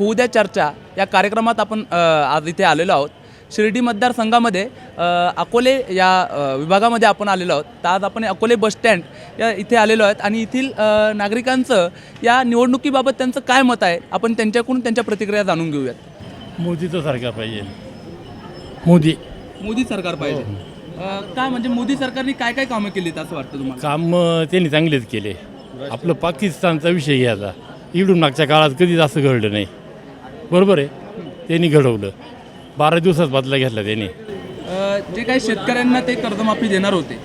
होऊ द्या चर्चा या कार्यक्रमात आपण आज इथे आलेलो आहोत. शिर्डी मतदारसंघामध्ये अकोले या विभागामध्ये आपण आलेलो आहोत. तर आज आपण अकोले बसस्टँड या इथे आलेलो आहेत आणि येथील नागरिकांचं या निवडणुकीबाबत त्यांचं काय मत आहे आपण त्यांच्याकडून त्यांच्या प्रतिक्रिया जाणून घेऊयात. मोदीचं सरकार पाहिजे. मोदी. मोदी सरकार पाहिजे. अ, काय म्हणजे मोदी सरकारने काय काय कामं केलीत असं वाटतं तुम्हाला? काम त्यांनी चांगलेच केले. आपलं पाकिस्तानचा विषय घ्यायचा इकडून मागच्या काळात कधीच असं घडलं नाही. बरोबर आहे. त्यांनी घडवलं. बारा दिवसात बदला घेतला त्यांनी. जे काही शेतकऱ्यांना ते कर्जमाफी देणार होते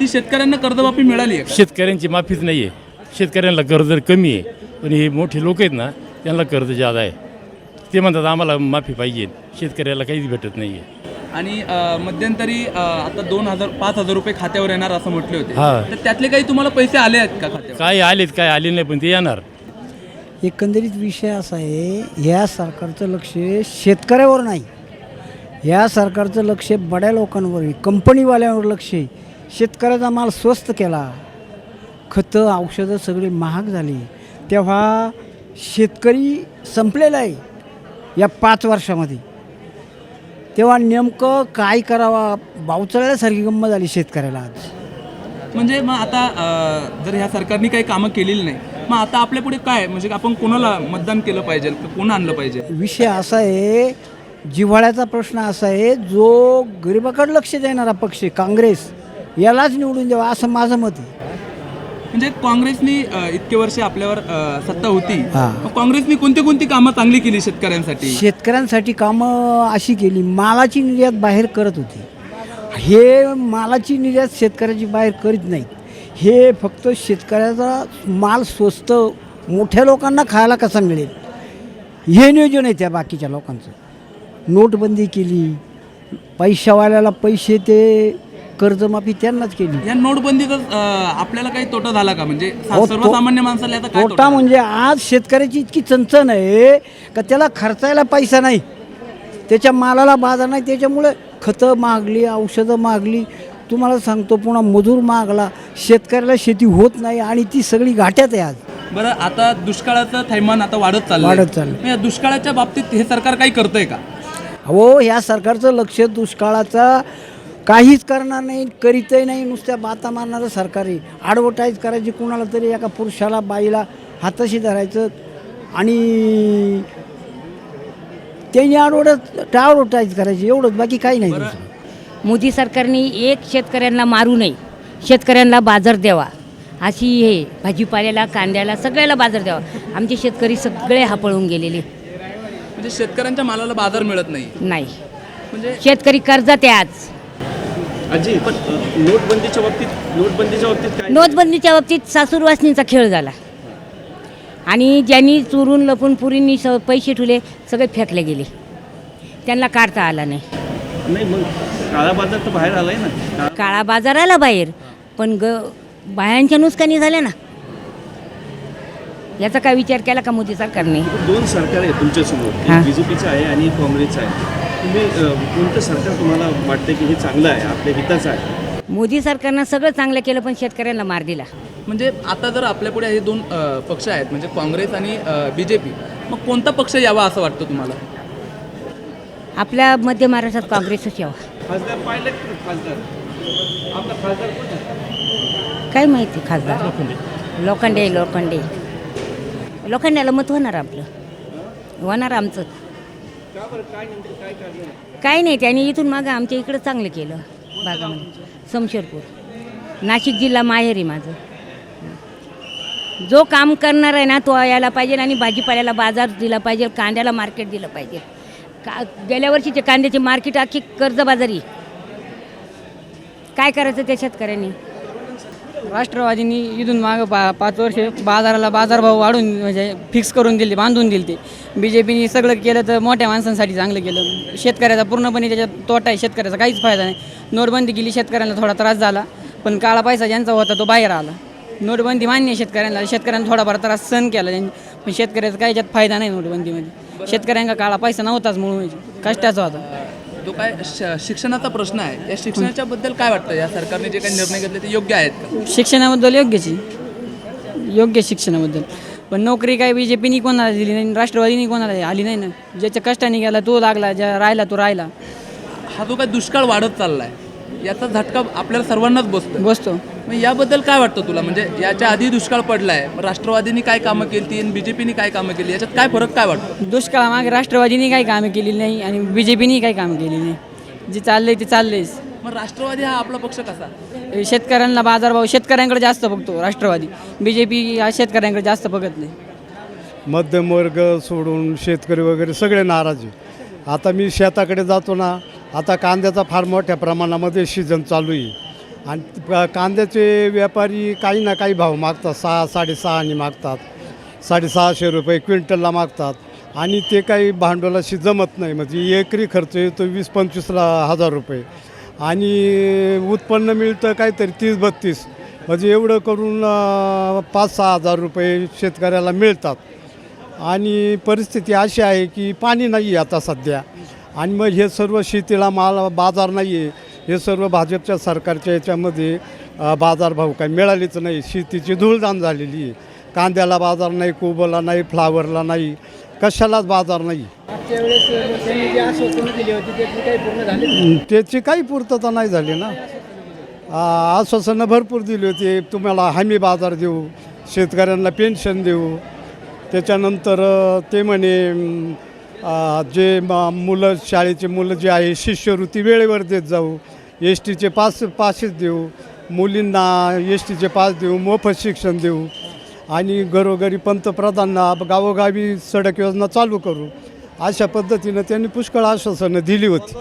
ती शेतकऱ्यांना कर्जमाफी मिळाली आहे? शेतकऱ्यांची माफीच नाही आहे शेतकऱ्यांना कर्ज कमी आहे पण हे मोठे लोक आहेत ना त्यांना कर्ज जादा आहे. ते म्हणतात आम्हाला माफी पाहिजे. शेतकऱ्याला काहीच भेटत नाही आहे आणि अ, मध्यंतरी अ, आता दोन हजार पाच हजार रुपये खात्यावर येणार असं म्हटले होते. हा. तर त्यातले काही तुम्हाला पैसे आले आहेत का खात्यावर? काय आलेत काय आले नाही पण ते येणार. एकंदरीत विषय असा आहे या सरकारचं लक्ष शेतकऱ्यावर नाही. या सरकारचं लक्ष बड्या लोकांवर कंपनीवाल्यावर कंपनीवाल्यांवर लक्ष आहे. शेतकऱ्याचा माल स्वस्त केला. खतं औषधं सगळी महाग झाली. तेव्हा शेतकरी संपलेला आहे या पाच वर्षामध्ये. तेव्हा नेमकं काय करावा? बावचळल्यासारखी गंमत झाली शेतकऱ्याला आज. म्हणजे मग आता अ, जर ह्या सरकारने काही कामं केलेली नाही मग आता आपल्या पुढे काय? म्हणजे आपण कोणाला मतदान केलं पाहिजे? कोण आणलं पाहिजे? विषय असा आहे जिव्हाळ्याचा प्रश्न असा आहे जो गरिबाकडे लक्ष देणारा पक्ष काँग्रेस यालाच निवडून द्यावा असं माझं मत आहे. म्हणजे काँग्रेसनी इतके वर्ष आपल्यावर सत्ता होती. काँग्रेसनी कोणती कोणती कामं चांगली केली शेतकऱ्यांसाठी? शेतकऱ्यांसाठी कामं अशी केली मालाची निर्यात बाहेर करत होती. हे मालाची निर्यात शेतकऱ्याची बाहेर करीत नाहीत. हे फक्त शेतकऱ्याचा माल स्वस्त मोठ्या लोकांना खायला कसा मिळेल? हे नियोजन आहे त्या बाकीच्या लोकांचं. नोटबंदी केली पैशावाल्याला पैसे ते कर्जमाफी त्यांनाच केली. या नोटबंदीचा आपल्याला काही तोटा झाला का? म्हणजे सा- तो- सर्वसामान्य माणसाला याचा काय तोटा म्हणजे आज शेतकऱ्याची इतकी चणचण आहे का त्याला खर्चायला पैसा नाही. त्याच्या मालाला बाजार नाही त्याच्यामुळे खतं मागली औषधं मागली तुम्हाला सांगतो पुन्हा मजूर मागला शेतकऱ्याला शेती होत नाही आणि ती सगळी घाट्यात आहे आज बरं आता दुष्काळाचं थैमान आता वाढत चाललं वाढत चाललंय. या दुष्काळाच्या बाबतीत हे सरकार काही करतंय का हो ह्या सरकारचं लक्ष दुष्काळाचा काहीच करणार नाही करीतही नाही नुसत्या बाता मारणारं सरकार ॲडव्हर्टाईज करायची कुणाला तरी एका पुरुषाला बाईला हाताशी धरायचं आणि त्यांनी ॲडव्हर्टाईज ॲडव्हर्टाईज करायची एवढंच बाकी काही नाही. मोदी सरकारने एक शेतकऱ्यांना मारू नये. शेतकऱ्यांना बाजार द्यावा. अशी हे भाजीपाल्याला कांद्याला सगळ्याला बाजार द्यावा. आमचे शेतकरी सगळे हापळून गेलेले. म्हणजे शेतकऱ्यांच्या मालाला बाजार मिळत नाही. नाही. म्हणजे शेतकरी कर्जात आहे आज अजी पण नोटबंदीच्या बाबतीत नोटबंदीच्या बाबतीत काय? नोटबंदीच्या बाबतीत सासूरवासनीचा खेळ झाला. आणि ज्यांनी चोरून लपून पुरींनी स पैसे ठुले सगळे फेकले गेले. त्यांना काढता आला नाही. नाही मग काळा बाजार तर बाहेर आलाय ना. काळा बाजार आला बाहेर पण ग बायांच्या नुकसानी झाल्या ना. याचा काय विचार केला का मोदी सरकारने? दोन सरकार आहे तुमच्यासमोर हां. एक बीजेपीचं आहे आणि काँग्रेसचं आहे. तुम्ही अ, कोणतं सरकार तुम्हाला वाटतं की हे चांगलं आहे आपल्या हिताचं आहे? मोदी सरकारनं सगळं चांगलं केलं पण शेतकऱ्यांना मार दिला. म्हणजे आता जर आपल्यापुढे हे दोन अ, पक्ष आहेत म्हणजे काँग्रेस आणि बी जे पी मग कोणता पक्ष यावा असं वाटतं तुम्हाला? आपल्या मध्य महाराष्ट्रात काँग्रेसच यावं. खासदार पाहिलं खासदार? आपला खासदार कोण आहे? काय माहिती खासदार? लोखंडे. लोखंडे लोखंड्याला मत होणार आपलं. होणार आमचं. काय नाही त्यांनी इथून मागं आमच्या इकडं चांगलं केलं. भागामध्ये समशेरपूर. नाशिक जिल्हा माहेर माझं. जो काम करणार आहे ना तो यायला पाहिजे आणि भाजीपाल्याला बाजार दिला पाहिजे कांद्याला मार्केट दिलं पाहिजे. का गेल्या वर्षीचे कांद्याचे मार्केट अख्खी कर्जबाजारी. काय करायचं त्या शेतकऱ्यांनी? राष्ट्रवादींनी इथून मागं पा पाच वर्ष बाजाराला बाजारभाव वाढून म्हणजे फिक्स करून दिले बांधून दिले ते बी जे पीने सगळं केलं तर मोठ्या माणसांसाठी चांगलं केलं. शेतकऱ्याचा पूर्णपणे त्याच्यात तोटा आहे शेतकऱ्याचा काहीच फायदा नाही. नोटबंदी केली शेतकऱ्यांना थोडा त्रास झाला. पण काळा पैसा ज्यांचा होता तो बाहेर आला. नोटबंदी मान्य आहे शेतकऱ्यांना. शेतकऱ्यांना थोडाफार त्रास सहन केला. त्यांनी पण शेतकऱ्याचा काही याच्यात फायदा नाही नोटबंदीमध्ये. शेतकऱ्यांना काळा पैसा नव्हताच म्हणून. कष्टाचा होता. जो काय श- शिक्षणाचा प्रश्न आहे या शिक्षणाच्या बद्दल काय वाटतं? या सरकारने जे काही निर्णय घेतले ते योग्य आहेत का? शिक्षणाबद्दल योग्यच. आहे योग्य शिक्षणाबद्दल. पण नोकरी काय बी जे पीनी कोणाला दिली नाही राष्ट्रवादीनी कोणाला आली नाही ना? ज्याच्या कष्टाने गेला तो लागला ज्या राहिला तो राहिला. हा जो काय दुष्काळ वाढत चाललाय याचा झटका आपल्याला सर्वांनाच बसतो बसतो. मग याबद्दल काय वाटतं तुला? म्हणजे याच्या आधी दुष्काळ पडलाय मग राष्ट्रवादीनी काय कामं केली आणि बीजेपीनी काय कामं केली? याच्यात काय फरक काय वाटतो? दुष्काळामागे राष्ट्रवादीने काही कामं केलेली नाही आणि बी जे पीनी काही कामं केली नाही. जे चाललंय ते चाललंयच. मग राष्ट्रवादी हा आपला पक्ष कसा? शेतकऱ्यांना बाजारभाव शेतकऱ्यांकडे जास्त बघतो राष्ट्रवादी. बी जे पी हा शेतकऱ्यांकडे जास्त बघत नाही. मध्यमवर्ग सोडून शेतकरी वगैरे सगळे नाराज आहे आता मी शेताकडे जातो ना आता कांद्याचा फार मोठ्या प्रमाणामध्ये सीझन चालू आहे. आणि कांद्याचे व्यापारी काही ना काही भाव मागतात. सहा साडेसहाने मागतात. साडेसहाशे रुपये क्विंटलला मागतात. आणि ते काही भांडवलाशी जमत नाही. म्हणजे एकरी खर्च येतो वीस पंचवीसला हजार रुपये. आणि उत्पन्न मिळतं काहीतरी तीस बत्तीस. म्हणजे एवढं करून पाच सहा हजार रुपये शेतकऱ्याला मिळतात. आणि परिस्थिती अशी आहे की पाणी नाही आहे आता सध्या. आणि मग हे सर्व शेतीला माल बाजार नाही आहे हे सर्व भाजपच्या सरकारच्या याच्यामध्ये बाजारभाव काही मिळालेच नाही. शेतीची धूळदान झालेली आहे. कांद्याला बाजार नाही कोबला नाही फ्लावरला नाही. कशालाच बाजार नाही. त्याची काही पूर्तता नाही झाली ना. आश्वासनं भरपूर दिली होती. तुम्हाला हमी बाजार देऊ शेतकऱ्यांना पेन्शन देऊ. त्याच्यानंतर ते म्हणे जे मुलं शाळेचे मुलं जे आहे शिष्यवृत्ती वेळेवर देत जाऊ एस टीचे पास पासेस देऊ मुलींना एस टीचे पास देऊ मोफत शिक्षण देऊ आणि घरोघरी पंतप्रधानांना गावोगावी सडक योजना चालू करू अशा पद्धतीनं त्यांनी पुष्कळ आश्वासनं दिली होती.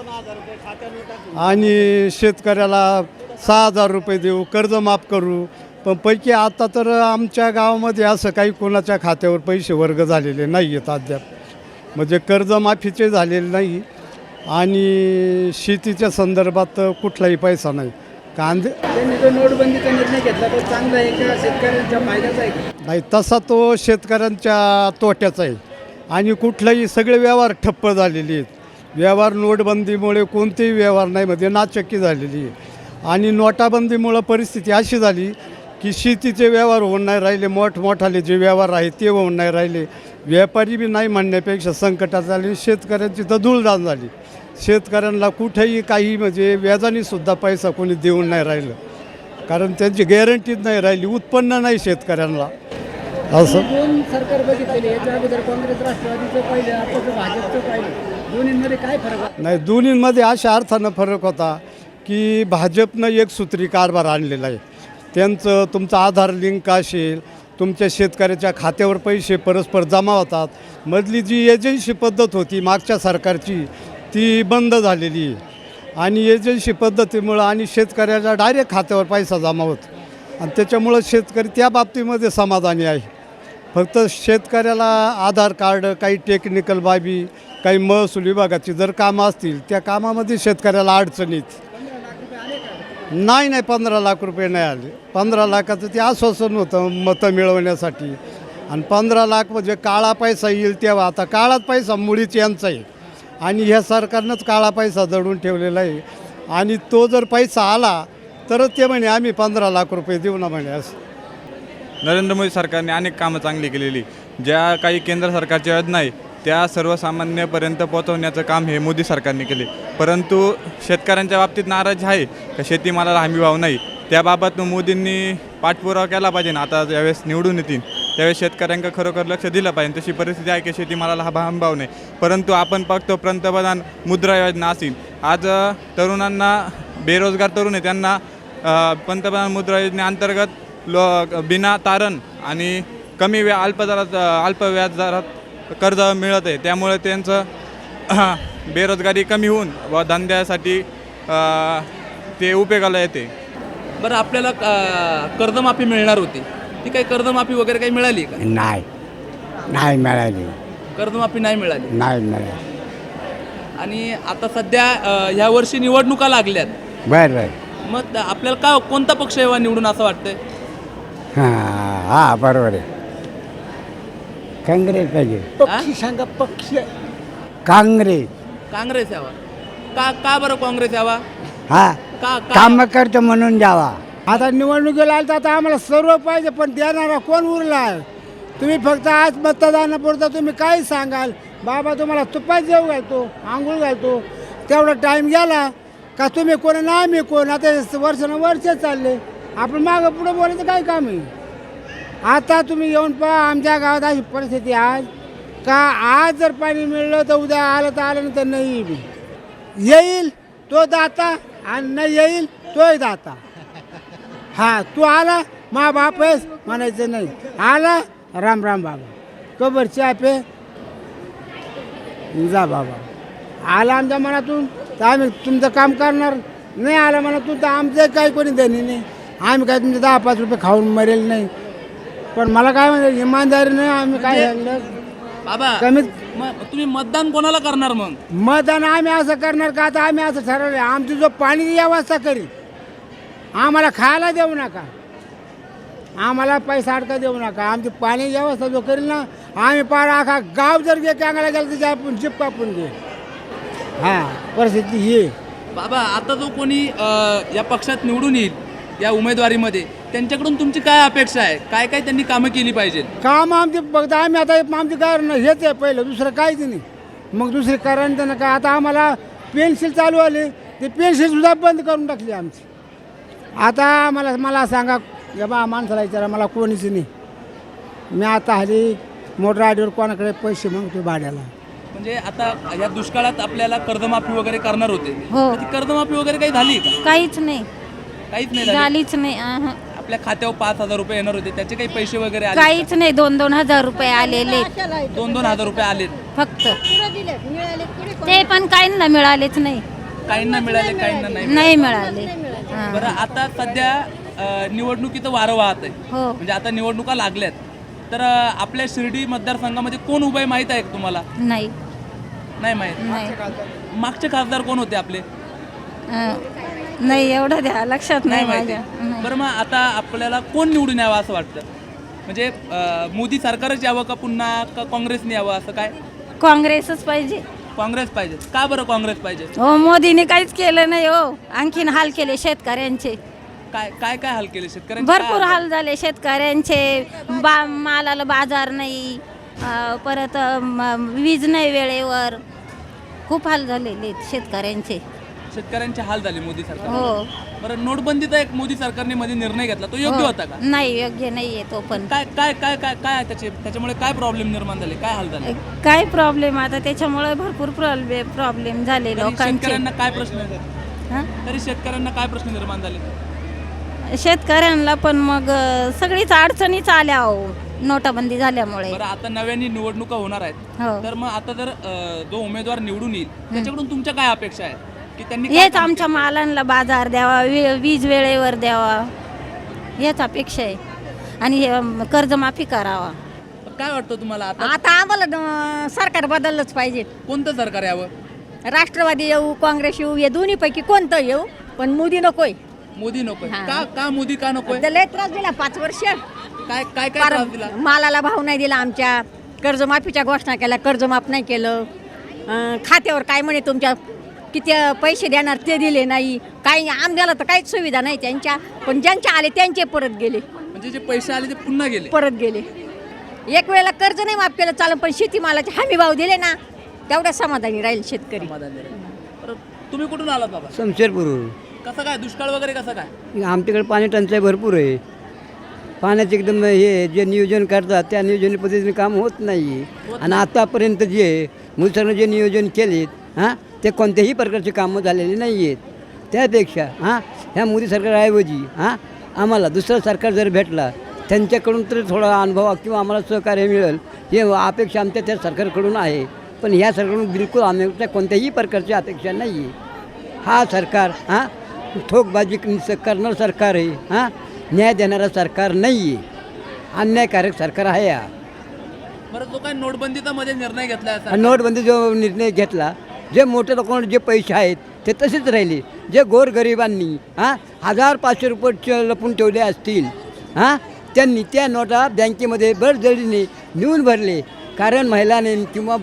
आणि शेतकऱ्याला सहा हजार रुपये देऊ कर्ज माफ करू पण पैकी आता तर आमच्या गावामध्ये असं काही कोणाच्या खात्यावर पैसे वर्ग झालेले नाही आहेत अद्याप. म्हणजे कर्जमाफीचे झालेले नाही आणि शेतीच्या संदर्भात कुठलाही पैसा नाही. कांदे नोटबंदीचा निर्णय घेतला तो चांगला आहे का? शेतकऱ्यांच्या फायद्याचा आहे नाही तसा तो शेतकऱ्यांच्या तोट्याचा आहे. आणि कुठलाही सगळे व्यवहार ठप्प झालेले आहेत. व्यवहार नोटबंदीमुळे कोणतेही व्यवहार नाही म्हणजे नाचक्की झालेली आहे. आणि नोटाबंदीमुळं परिस्थिती अशी झाली की शेतीचे व्यवहार होऊन नाही राहिले मोठमोठाले जे व्यवहार आहेत ते होऊन नाही राहिले. व्यापारी बी नाही म्हणण्यापेक्षा संकटात आली शेतकऱ्यांची तर धूळदान झाली. शेतकऱ्यांना कुठेही काही म्हणजे व्याजाने सुद्धा पैसा कोणी देऊन नाही राहिलं. कारण त्यांची गॅरंटीच नाही राहिली उत्पन्न नाही शेतकऱ्यांना. असं. दोन सरकार बघितलेले याच्या अगोदर काँग्रेस राष्ट्रवादीचं पाहिलं आताचं भाजपचं पाहिलं. दोन्हीमध्ये काय फरक नाही दोन्हींमध्ये अशा अर्थानं फरक होता की भाजपनं एक सूत्री कारभार आणलेला आहे. त्यांचं तुमचं आधार लिंक असेल तुमच्या शेतकऱ्याच्या खात्यावर पैसे परस्पर जमा होतात. मधली जी एजन्सी पद्धत होती मागच्या सरकारची ती बंद झालेली. आहे आणि एजन्सी पद्धतीमुळं आणि शेतकऱ्याच्या डायरेक्ट खात्यावर पैसा जमा होतो. आणि त्याच्यामुळं शेतकरी त्या बाबतीमध्ये समाधानी आहे. फक्त शेतकऱ्याला आधार कार्ड काही टेक्निकल बाबी काही महसूल विभागाची जर कामं असतील त्या कामामध्ये शेतकऱ्याला अडचणीत नाही नाही पंधरा लाख रुपये नाही आले. पंधरा लाखाचं ते आश्वासन होतं मतं मिळवण्यासाठी. आणि पंधरा लाख म्हणजे काळा पैसा येईल तेव्हा. आता काळात पैसा मुळीच यांचा आहे. आणि ह्या सरकारनंच काळा पैसा जडून ठेवलेला आहे. आणि तो जर पैसा आला तरच ते म्हणे आम्ही पंधरा लाख रुपये देऊ ना म्हणे असं. नरेंद्र मोदी सरकारने अनेक कामं चांगली केलेली. ज्या काही केंद्र सरकारच्या योजना आहे त्या सर्वसामान्यपर्यंत पोहोचवण्याचं काम हे मोदी सरकारने केले. परंतु शेतकऱ्यांच्या बाबतीत नाराज आहे का? शेतीमालाला हमी भाव नाही. त्याबाबत मोदींनी पाठपुरावा केला पाहिजे ना? आता ज्यावेळेस निवडून येतील त्यावेळेस शेतकऱ्यांकडे खरोखर लक्ष दिलं पाहिजे. तशी परिस्थिती आहे की शेतीमालाला हा हमी भाव नाही. परंतु आपण बघतो पंतप्रधान मुद्रा योजना असेल. आज तरुणांना बेरोजगार तरुण आहे. त्यांना पंतप्रधान मुद्रा योजनेअंतर्गत लो बिना तारण आणि कमी व्या अल्प दरात अल्प व्याज दरात कर्ज मिळत आहे. त्यामुळे त्यांचं बेरोजगारी कमी होऊन व धंद्यासाठी ते उपयोगाला येते. बरं आपल्याला कर्जमाफी मिळणार होती. ती काही कर्जमाफी वगैरे काही मिळाली का? नाही. नाही मिळाली. कर्जमाफी नाही मिळाली. नाही मिळाली. आणि आता सध्या ह्या वर्षी निवडणुका लागल्यात. बरं. बरं मग आपल्याला का कोणता पक्ष यावा निवडून असं वाटतंय? हां हां बरोबर आहे. काँग्रेस पाहिजे? पक्षी सांगा पक्ष काँग्रेस. काँग्रेस यावा. का का बरं काँग्रेस यावा? हा का काम करतो म्हणून द्यावा आता निवडणुकीला आलं तर आता आम्हाला सर्व पाहिजे पण देणारा कोण उरला आहे? तुम्ही फक्त आज मतदानापुरता तुम्ही काय सांगाल? बाबा तुम्हाला तुपात जेव घालतो आंघोळ घालतो तेवढा टाईम गेला का तुम्ही कोण ना मी कोण? आता वर्षानं वर्ष चालले. आपण मागं पुढं बोलायचं काय काम आहे? आता तुम्ही येऊन पहा आमच्या गावात अशी परिस्थिती आज का आज जर पाणी मिळलं तर उद्या आलं तर आलं नाही तर नाही येईल येईल तो दाता आणि नाही येईल तोही दाता. हा तू आला मा बाप आहेस म्हणायचं नाही. आला राम राम बाबा. कबर चहा पे. जा बाबा. आला आमच्या मनातून तर आम्ही तुमचं काम करणार. नाही आलं मनातून तर आमचं काही कोणी देणे नाही. आम्ही काय तुमचे दहा पाच रुपये खाऊन मरेल नाही. पण मला काय म्हणतात इमानदारी नाही आम्ही काय सांगलं बाबा कमीत मग तुम्ही मतदान कोणाला करणार मग? मतदान आम्ही असं करणार का? आता आम्ही असं ठरवलं आमची जो पाणी व्यवस्था करील आम्हाला खायला देऊ नका. आम्हाला पैसा अडका देऊ नका. आमची पाणी व्यवस्था जो करील ना आम्ही पार आखा गाव जर गे कांगाला गेलं त्याच्या आपण चिप कापून घे हा परिस्थिती ही आहे. बाबा आता जो कोणी अ, या पक्षात निवडून येईल या उमेदवारीमध्ये त्यांच्याकडून तुमची काय अपेक्षा आहे? काय काय त्यांनी कामं केली पाहिजे काम आमचे बघता आम्ही आता आमचे कारण हेच आहे पहिलं दुसरं काहीच नाही. मग दुसरे कारण तर नका आता आम्हाला पेन्सिल चालू आले ते पेन्सिल सुद्धा बंद करून टाकली आमची. आता मला मला सांगा या बा माणसाला विचारा मला कोणीच नाही. मी आता हल्ली मोटर आडीवर कोणाकडे पैसे मागतो भाड्याला. म्हणजे आता या दुष्काळात आपल्याला कर्जमाफी वगैरे करणार होते. हो. तर ती कर्जमाफी वगैरे काही झाली का? काहीच नाही. काहीच नाही झाली? झालीच नाही. अहं. आपल्या खात्यावर पाच हजार रुपये येणार होते. त्याचे काही पैसे वगैरे आले काहीच नाही दोन दोन हजार रुपये आलेले. दोन दोन हजार रुपये आले फक्त. ते पण काहींना मिळालेच नाही. काहींना मिळाले काहींना नाही नाही मिळाले. हा. बरं आता सध्या अ, निवडणुकीचं वारं वाहत आहे हो. म्हणजे आता निवडणुका लागल्यात. तर अ, आपल्या शिर्डी मतदारसंघामध्ये कोण उभे माहीत आहे का तुम्हाला? नाही. नाही माहीत. नाही. मागचे खासदार कोण होते आपले? अं, नाही एवढं द्या लक्षात नाही माहिती. माझ्या. नाही. बरं मग आता आपल्याला कोण निवडून यावं असं वाटतं? म्हणजे अ, मोदी सरकारच यावं का पुन्हा का काँग्रेसने यावं असं काय? काँग्रेसच पाहिजे. काँग्रेस पाहिजे. का बरं काँग्रेस पाहिजे? हो मोदीने काहीच केलं नाही हो. आणखीन हाल केले शेतकऱ्यांचे. काय काय काय हाल केले शेतकऱ्यांचे? काय भरपूर हाल झाले शेतकऱ्यांचे. बा मालाला बाजार नाही. अं, परत अं, म- वीज नाही वेळेवर. खूप हाल झालेले आहेत शेतकऱ्यांचे. शेतकऱ्यांचे हाल झाले मोदी सरकार हो. बरं नोटबंदीचा एक मोदी सरकारने मध्ये निर्णय घेतला तो योग्य हो. होता का? नाही योग्य नाही आहे तो पण. काय काय काय काय काय त्याचे त्याच्यामुळे काय प्रॉब्लेम निर्माण झाले? काय हाल झाले? काय प्रॉब्लेम आता त्याच्यामुळे भरपूर प्रॉब्लेम प्रॉब्लेम झाले तरी लोकांचे. शेतकऱ्यांना काय प्रश्न? हं? तरी शेतकऱ्यांना काय प्रश्न निर्माण झाले? शेतकऱ्यांना पण मग अं, सगळीच अडचणीच आल्या हो नोटाबंदी झाल्यामुळे. बरं आता नव्याने निवडणुका होणार आहेत. हो. तर मग आता जर अ, जो उमेदवार निवडून येईल त्याच्याकडून तुमच्या काय अपेक्षा आहेत? की त्यांनी काय हेच काम आमच्या मालांना बाजार द्यावा वी- वीज वेळेवर द्यावा. हेच अपेक्षा आहे. आणि हे, कर्जमाफी करावा. केलं? काय वाटतं तुम्हाला आता? आता आम्हाला अं, सरकार बदललंच पाहिजे. कोणतं सरकार यावं? राष्ट्रवादी येऊ काँग्रेस येऊ या दोन्हीपैकी कोणतं येऊ? पण मोदी नकोय. मोदी नकोय. हा. का का मोदी का नकोय? त्याला त्रास दिला पाच वर्ष. काय काय काय त्रास दिला? मालाला भाव नाही दिला आमच्या. कर्जमाफीच्या घोषणा केल्या कर्जमाफ नाही केलं. अं, खात्यावर काय म्हणे तुमच्या किती पैसे देणार ते दिले नाही. काही आमच्याला तर काहीच सुविधा नाही त्यांच्या. पण ज्यांचे आले त्यांचे परत गेले. म्हणजे जे पैसे आले ते पुन्हा गेले. परत गेले. एक वेळेला कर्ज नाही माफ केलं चालेल पण शेतीमालाचे हमी भाव दिले ना तेवढ्या समाधानी राहील शेतकरी. समाधानी राहील. बरं, तुम्ही कुठून आलात बाबा? शमशेरपूर कसं काय दुष्काळ वगैरे कसं काय? आमच्याकडे पाणी टंचाई भरपूर आहे. पाण्याचे एकदम हे जे नियोजन करतात त्या नियोजन पद्धतीने काम होत नाही. आणि आतापर्यंत जे मुसरनं जे नियोजन केलेत हां ते कोणत्याही प्रकारचे कामं झालेले नाही आहेत त्यापेक्षा हां ह्या मोदी सरकारऐवजी हां आम्हाला दुसरं सरकार जर भेटला त्यांच्याकडून तर थोडा अनुभव किंवा आम्हाला सहकार्य मिळेल. हे अपेक्षा आमच्या त्या सरकारकडून आहे. पण ह्या सरकारकडून बिलकुल आमच्या कोणत्याही प्रकारची अपेक्षा नाही आहे हा सरकार हां ठोकबाजी करणारं सरकार आहे. हां न्याय देणारं सरकार नाही आहे अन्यायकारक सरकार आहे हा. बरं जो काय नोटबंदीचा मध्ये निर्णय आणि नोटबंदी जो निर्णय घेतला जे मोठ्या लोकांना जे पैसे आहेत ते तसेच राहिले. जे गोरगरिबांनी हां हजार पाचशे रुपये लपून ठेवले असतील हां त्यांनी त्या नोटा बँकेमध्ये बळजळीने नेऊन भरले. कारण महिलांनी किंवा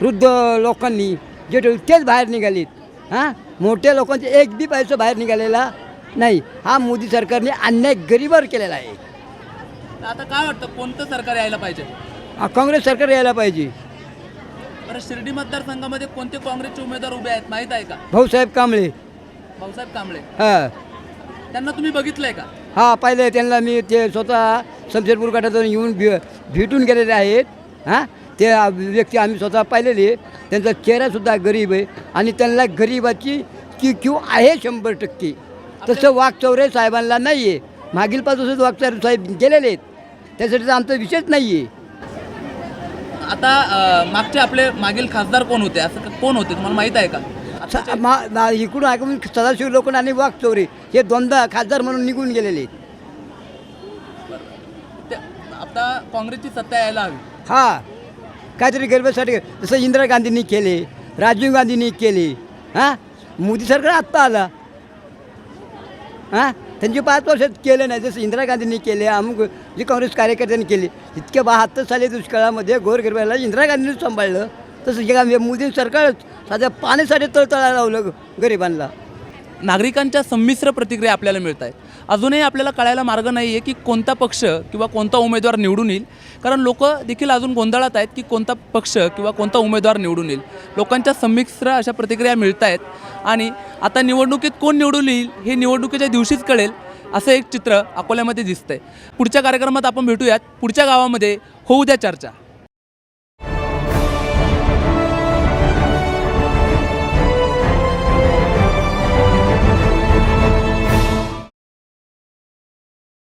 वृद्ध लोकांनी जे ठेवले तेच बाहेर निघालेत. हां मोठ्या लोकांचे एक बी पैसा बाहेर निघालेला नाही. हा मोदी सरकारने अन्याय गरिबावर केलेला आहे. आता काय वाटतं कोणतं सरकार यायला पाहिजे? काँग्रेस सरकार यायला पाहिजे. बरं शिर्डी मतदारसंघामध्ये कोणते काँग्रेसचे उमेदवार उभे आहेत माहीत आहे का? भाऊसाहेब कांबळे. भाऊसाहेब कांबळे. हां. त्यांना तुम्ही बघितलंय का? हा पाहिलं त्यांना मी ते स्वतः शमशेरपूर गटातून येऊन भे भेटून गेलेले आहेत. हां? ते व्यक्ती आम्ही स्वतः पाहिलेले त्यांचा चेहरासुद्धा गरीब आहे. आणि त्यांना गरिबाची की क्यू आहे शंभर टक्के. तसं वाघचौरे साहेबांना नाही आहे मागील पासूनच वाघचौरे साहेब गेलेले आहेत. त्यासाठी तर आमचा विषयच नाही आहे आता मागचे आपले मागील खासदार कोण होते? असं कोण होते? तुम्हाला माहीत आहे का? स- मा- इकडून ऐकून सदाशिव लोखंड आणि वाघचौरे हे दोनदा खासदार म्हणून निघून गेलेले. आहेत ते- आता काँग्रेसची सत्ता यायला हवी. हा. काहीतरी गरिबासाठी जसं इंदिरा गांधींनी केले राजीव गांधींनी केले हां? मोदी सरकार आत्ता आला. हां? त्यांची पाच वर्षात केलं नाही. जसं इंदिरा गांधींनी केले अमुक जे काँग्रेस कार्यकर्त्यांनी केले इतक्या बहात्तर साली दुष्काळामध्ये गोरगरिबाला इंदिरा गांधींनी सांभाळलं. तसं जे मोदी सरकार साध्या पाण्यासाठी तळतळायला लावलं गरिबांना. नागरिकांच्या संमिश्र प्रतिक्रिया आपल्याला मिळत आहेत. अजूनही आपल्याला कळायला मार्ग नाही आहे की कोणता पक्ष किंवा कोणता उमेदवार निवडून येईल. कारण लोक देखील अजून गोंधळात आहेत की कोणता पक्ष किंवा कोणता उमेदवार निवडून येईल. लोकांच्या संमिश्र अशा प्रतिक्रिया मिळत आहेत. आणि आता निवडणुकीत कोण निवडून येईल हे निवडणुकीच्या दिवशीच कळेल असं एक चित्र अकोल्यामध्ये दिसतंय. पुढच्या कार्यक्रमात आपण भेटूयात. पुढच्या गावामध्ये होऊ द्या चर्चा.